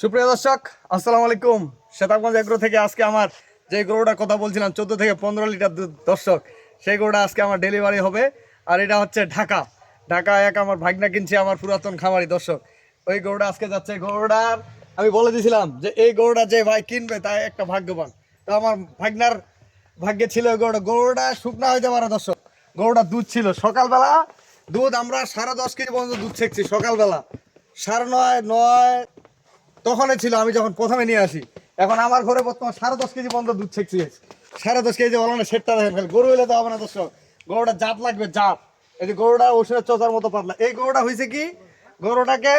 সুপ্রিয় দর্শক, আসসালামু আলাইকুম। শ্বেতাবগঞ্জ এগ্রো থেকে আজকে আমার যে গরুটার কথা বলছিলাম, চোদ্দ থেকে পনেরো লিটার দুধ, দর্শক, সেই গরুটা আজকে আমার ডেলিভারি হবে। আর এটা হচ্ছে ঢাকা। ঢাকা এক আমার ভাগনা কিনছে আমার পুরাতন খামারি, দর্শক। ওই গরুটা আজকে যাচ্ছে। গরুটার, আমি বলে দিয়েছিলাম যে এই গরুটা যে ভাই কিনবে, তাই একটা ভাগ্যবান। তো আমার ভাগনার ভাগ্যে ছিল গরুটা। গরুটা শুকনা হইতে পারে, দর্শক। গরুটা দুধ ছিল। সকালবেলা দুধ আমরা সাড়ে দশ কেজি পর্যন্ত দুধ ছেঁকছি, সকালবেলা। সাড়ে নয় নয় তখনই ছিল, আমি যখন প্রথমে নিয়ে আসি, এখন আমার ঘরে বর্তমান সাড়ে দশ কেজি পর্যন্ত দুধ ছেঁকছি সাড়ে দশ কেজি বলো না সেটটা দেখেন খালি, গরু হলে তো হবে না দর্শক, গরুটা জাত লাগবে, জাত। এই যে গরুটা ওষুধের চোচার মতো পাতলা। এই গরুটা হয়েছে কি? গরুটাকে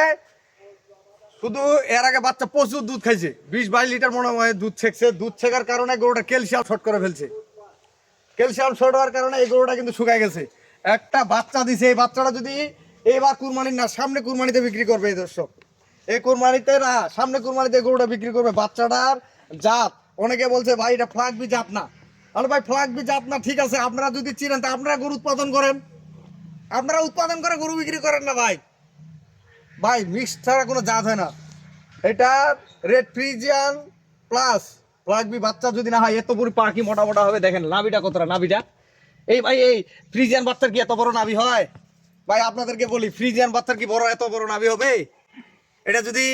শুধু এর আগে বাচ্চা প্রচুর দুধ খাইছে, বিশ বাইশ লিটার মনে হয় দুধ ছেঁকছে। দুধ ছেঁকার কারণে গরুটা ক্যালসিয়াম শর্ট করে ফেলছে। ক্যালসিয়াম শর্ট হওয়ার কারণে এই গরুটা কিন্তু শুকায় গেছে। একটা বাচ্চা দিছে, এই বাচ্চাটা যদি এইবার কুরবানির না, সামনে কুরবানিতে বিক্রি করবে এই দর্শক। এই কুরবানিতে না, সামনে কুরবানিতে গরুটা বিক্রি করবে বাচ্চাটার জাত। অনেকে বলছে, ভাই, এটা ফ্লাগবি জাত না। আরে ভাই ফ্লাগবি জাত না, ঠিক আছে, আপনারা যদি চিনেন, তা আপনারা গরু উৎপাদন করেন। আপনারা উৎপাদন করে গরু বিক্রি করেন না, ভাই। ভাই মিক্স ছাড়া কোনো জাত হয় না। এটা রেড ফ্রিজিয়ান প্লাস লাগবি বাচ্চা যদি না হয়, এত বড় পাখি মোটা মোটা হবে। দেখেন, নাভিটা কতটা, নাভিটা? এই ভাই, এই ফ্রিজিয়ান বাচ্চার কি এত বড় নাভি হয়? ভাই, আপনাদেরকে বলি ফ্রিজিয়ান বাচ্চার কি বড়, এত বড় নাভি হবে? এটা যদি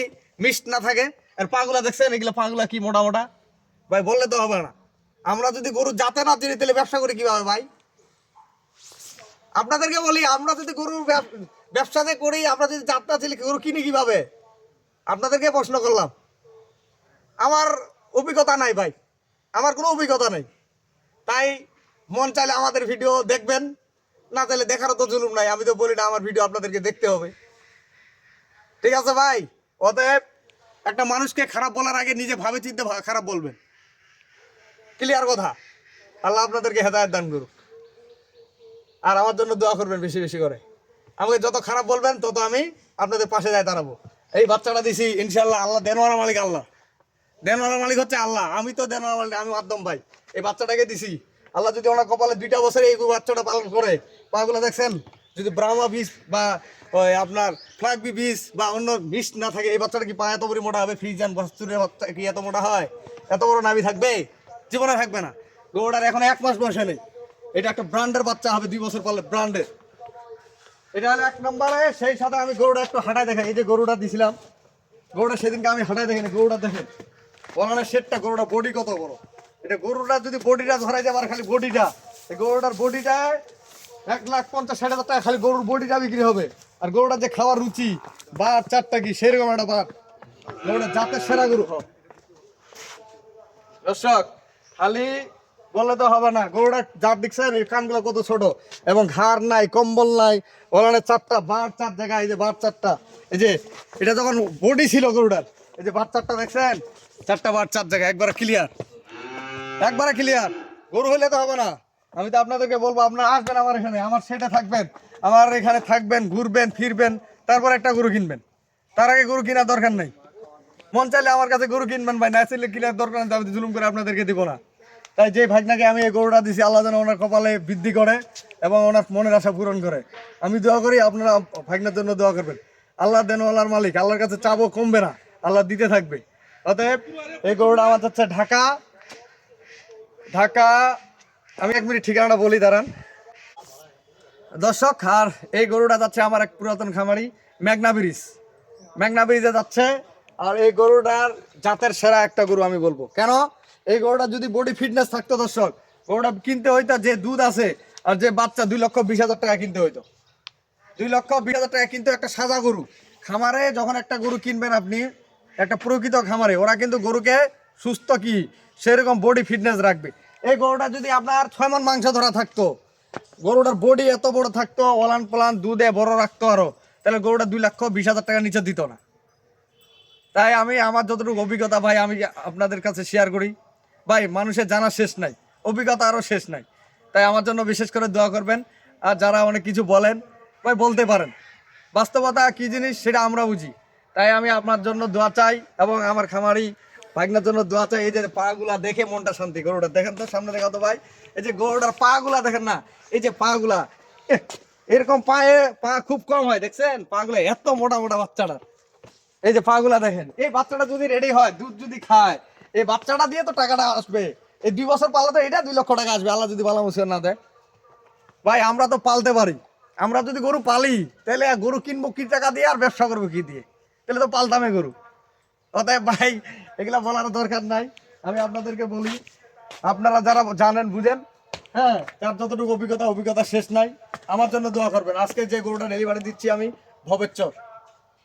মিক্সড না থাকে, আর পাগুলা দেখছেন, এগুলো পাগুলা কি মোটা মোটা? ভাই, বললে তো হবে না। আমরা যদি গরু জাতে না চিনি, তাহলে ব্যবসা করি কীভাবে ভাই? আপনাদেরকে বলি, আমরা যদি গরুর ব্যবসাতে করি, আমরা যদি যাত্রা ছিল গরু কিনি কীভাবে? আপনাদেরকে প্রশ্ন করলাম। আমার অভিজ্ঞতা নাই ভাই। আমার কোনো অভিজ্ঞতা নেই। তাই মন চাইলে আমাদের ভিডিও দেখবেন। না চাইলে দেখারও তো জুলুম নাই। আমি তো বলি না, আমার ভিডিও আপনাদেরকে দেখতে হবে। ঠিক আছে ভাই? অতএব একটা মানুষকে খারাপ বলার আগে নিজে ভাবে চিন্তে খারাপ বলবেন। ক্লিয়ার কথা? আল্লাহ আপনাদেরকে হেদায়ত দান করুক। আর আমার জন্য দোয়া করবেন বেশি বেশি করে। আমাকে যত খারাপ বলবেন, তত আমি আপনাদের পাশে যাই দাঁড়াবো। এই বাচ্চাটা দিছি ইনশাল্লাহ আল্লাহ, দেনওয়ালা মালিক আল্লাহ। দেনওয়ালা মালিক হচ্ছে আল্লাহ। আমি তো দেনওয়ালা মালিক, আমি মাধ্যম ভাই। এই বাচ্চাটাকে দিছি। আল্লাহ যদি ওনার কপালে দুইটা বছরে এই বাচ্চাটা পালন করে, পাগুলো দেখছেন? যদি ব্রাহ্মা বীজ বা ওই আপনার ফ্লাগবি বীজ বা অন্য বীজ না থাকে, এই বাচ্চাটা কি পা এত বড় মোটা হবে? ফ্রিজান বাস্তুরের বাচ্চা কি এত মোটা হয়? এত বড় নাভি থাকবে? জীবনে থাকবে না। গরুটার এখন এক মাস বয়সে নেই এটা একটা ব্র্যান্ডের বাচ্চা হবে, দুই বছর পরে ব্র্যান্ডের। এটা হলো এক নম্বরে, সেই সাথে আমি গরুটা একটু হাঁটায় দেখাই। এই যে গরুটা দিছিলাম, গরুটা সেদিনকে আমি হাঁটায় দেখিনি। গরুটা দেখেন বলানের সেটটা গরুটা বডি কত বড়। এটা গরুটা যদি বডিটা ধরাই যাবার খালি বডিটা গরুটার বডিটা এক লাখ পঞ্চাশ, ষাট হাজার টাকা খালি গরুর বডিটা বিক্রি হবে? আর গরুটা যে খাওয়ার রুচি বাট চারটা কি? সেরকম একটা বাট গরুটা জাতের সেরা গরু। হোক দর্শক, খালি বললে তো হবে না, গরুটা জাত দেখছেন কানগুলো কত ছোট, এবং ঘাড় নাই, কম্বল নাই ওখানে চারটা বার চার জায়গায়, এই যে বার চারটা, এই যে, এটা যখন বডি ছিল গরুটার, এই যে বার চারটা দেখছেন? চারটা বার চার জায়গায়, একবারে ক্লিয়ার একবারে ক্লিয়ার গরু হলে তো হবে না। আমি তো আপনাদেরকে বলব, আপনারা আসবেন আমার এখানে, আমার সেটা থাকবেন, আমার এখানে থাকবেন, ঘুরবেন, ফিরবেন, তারপর একটা গরু কিনবেন। তার আগে গরু কেনার দরকার নেই। মন চাইলে আমার কাছে গরু কিনবেন ভাই, না চাইলে কিনার দরকার নেই, আমি জুলুম করে আপনাদেরকে দিব না। তাই যে ভাগনাকে আমি এই গরুটা দিছি, আল্লাহ যেন ওনার কপালে বৃদ্ধি করে এবং ওনার মনের আশা পূরণ করে। আমি দোয়া করি আপনারা ভাগনার জন্য দোয়া করবেন। আল্লাহ দেন আল্লাহর মালিক, আল্লাহর কাছে চাবো কমবে না, আল্লাহ দিতে থাকবে। অতএব এই গরুটা আমার হচ্ছে ঢাকা ঢাকা আমি এক মিনিট ঠিকানাটা বলি, দাঁড়ান। দর্শক, আর এই গরুটা যাচ্ছে আমার এক পুরাতন খামারি, মেঘনা ব্রিজ। মেঘনা ব্রিজে যাচ্ছে, আর এই গরুটার জাতের সেরা একটা গরু আমি বলব। কেন? এই গরুটা যদি বডি ফিটনেস থাকতো, দর্শক, গরুটা কিনতে হইতো, যে দুধ আছে, আর যে বাচ্চা দুই লক্ষ বিশ হাজার টাকা কিনতে হইতো। দুই লক্ষ বিশ হাজার টাকা কিন্তু একটা সাদা গরু। খামারে যখন একটা গরু কিনবেন আপনি, একটা প্রকৃত খামারে, ওরা কিন্তু গরুকে সুস্থ কি, সেরকম বডি ফিটনেস রাখবে। এই গরুটা যদি আপনার ছয় মন মাংস ধরা থাকতো, গরুটার বডি এত বড় থাকতো, ওলান পোলান দুধে বড় রাখতো আরও, তাহলে গরুটা দুই লক্ষ বিশ হাজার টাকা নিচে দিত না। তাই আমি আমার যতটুকু অভিজ্ঞতা ভাই, আমি আপনাদের কাছে শেয়ার করি। ভাই, মানুষের জানা শেষ নাই, অভিজ্ঞতা আরও শেষ নাই। তাই আমার জন্য বিশেষ করে দোয়া করবেন। আর যারা অনেক কিছু বলেন, ভাই, বলতে পারেন। বাস্তবতা কী জিনিস সেটা আমরা বুঝি। তাই আমি আপনার জন্য দোয়া চাই এবং আমার খামারি ভাগনার জন্য দোয়া চাই, এই যে পাগুলা দেখে মনটা শান্তি গরুটা দেখেন তো সামনে দেখা তো ভাই। এই যে গরুটার পাগুলা দেখেন না, এই যে পাগুলা। এরকম পায়ে পা খুব কম হয়, দেখছেন? পাগুলা এত মোটা মোটা বাচ্চাটা। এই যে পাগুলা দেখেন, এই বাচ্চাটা যদি রেডি হয়, দুধ যদি খায়, এই বাচ্চাটা দিয়ে তো টাকাটা আসবে। এই দুই বছর পাললে তো এটা দুই লক্ষ টাকা আসবে, আল্লাহ যদি ভালো মুসিবত না দেয়। ভাই, আমরা তো পালতে পারি। আমরা যদি গরু পালি, তাহলে গরু কিনবো কি টাকা দিয়ে আর ব্যবসা করব কি দিয়ে? তাহলে তো পালতামে গরু। অতএব ভাই, এগুলা বলার দরকার নাই। আমি আপনাদেরকে বলি, আপনারা যারা জানেন, বুঝেন হ্যাঁ তার যতটুকু অভিজ্ঞতা অভিজ্ঞতা শেষ নাই। আমার জন্য দোয়া করবেন। আজকে যে গরুটা ডেলিভারি দিচ্ছি আমি ভবেচ্চর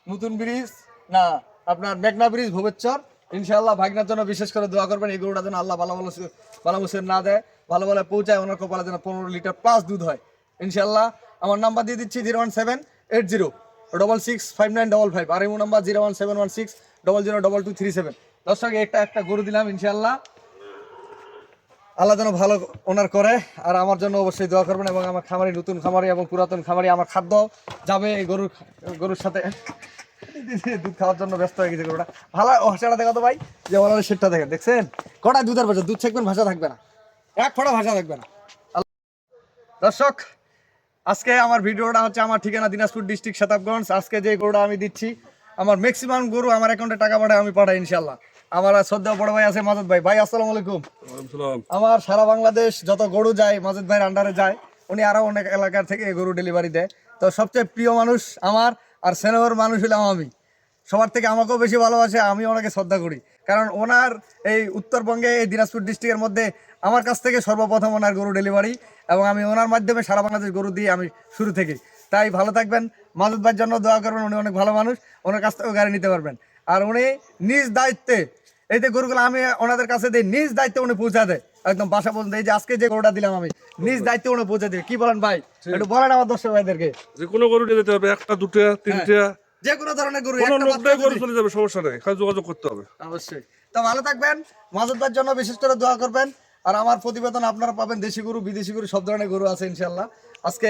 নতুন ব্রিজ, না, আপনার মেঘনা ব্রিজ ভবেচ্চর ইনশাআল্লাহ ভাগনার জন্য বিশেষ করে দোয়া করবেন, এই গরুটা যেন আল্লাহ ভালো ভালো ভালো মুসের না দেয়, ভালো ভালো পৌঁছায়, ওনার কপালে যেন পনেরো লিটার প্লাস দুধ হয়। ইনশাআল্লাহ, আমার নাম্বার দিয়ে দিচ্ছি zero one seven eight zero double six five nine double five আর imo number zero one seven one six double zero double two three seven দর্শক, একটা একটা গরু দিলাম, ইনশাআল্লাহ। আল্লাহ যেন ভালো ওনার করে, আর আমার জন্য অবশ্যই দোয়া করবেন, এবং আমার খামারি, নতুন খামারি এবং পুরাতন খামারি, আমার খাদ্য যাবে এই গরুর গরুর সাথে। দুধ খাওয়ার জন্য ব্যস্ত হয়ে গেছে গরুটা। ভালো ভাষাটা দেখা তো ভাই, যে ওনার সেটটা দেখেন, দেখছেন? কটা দুধের ভাষা দুধ ছাকবেন ভাষা থাকবে না। এক ফোঁটা ভাষা থাকবে না। দর্শক, আজকে আমার ভিডিওটা হচ্ছে আমার ঠিকানা দিনাজপুর ডিস্ট্রিক্ট শতাবগঞ্জ আজকে যে গরুটা আমি দিচ্ছি আমার ম্যাক্সিমাম গরু আমার অ্যাকাউন্টে টাকা পাঠায় আমি পাঠাই ইনশাল্লাহ আমার শ্রদ্ধা বড় ভাই আছে মাজদ ভাই। ভাই আসসালামু আলাইকুম। আমার সারা বাংলাদেশ যত গরু যায় মাজেদ ভাইয়ের আন্ডারে যায় উনি আরও অনেক এলাকার থেকে গরু ডেলিভারি দেয়। তো সবচেয়ে প্রিয় মানুষ আমার আর সেনেহর মানুষ হলাম আমি। সবার থেকে আমাকেও বেশি ভালোবাসে আমি ওনাকে শ্রদ্ধা করি। কারণ ওনার এই উত্তরবঙ্গে এই দিনাজপুর ডিস্ট্রিক্টের মধ্যে আমার কাছ থেকে সর্বপ্রথম ওনার গরু ডেলিভারি এবং আমি ওনার মাধ্যমে সারা বাংলাদেশ গরু দিয়ে আমি শুরু থেকে। তাই ভালো থাকবেন মাজুদ ভাইয়ের জন্য দোয়া করবেন উনি অনেক ভালো মানুষ ওনার কাছ থেকেও গাড়ি নিতে পারবেন। আর উনি নিজ দায়িত্বে এই যে গরুগুলো আমি ওনাদের কাছে দিই নিজ দায়িত্বে উনি পৌঁছা দেয়। একদম বাসা পর্যন্ত এই যে আজকে যে গরুটা দিলাম আমি নিজ দায়িত্বে উনি পৌঁছে দেবে কি বলেন ভাই? একটু বলেন আমার দর্শক ভাইদেরকে। যে কোনো গরু যেতে হবে একটা দুটো তিনটা। যে কোনো ধরনের গরু কোনো লোকটাই গরু চলে যাবে সমস্যা নেই খালি যোগাযোগ করতে হবে। অবশ্যই। তো ভালো থাকবেন মাজুদার জন্য বিশেষ করে দোয়া করবেন। আর আমার প্রতিবেদন আপনারা পাবেন দেশি গরু বিদেশি গরু সব ধরনের গরু আছে ইনশাল্লাহ আজকে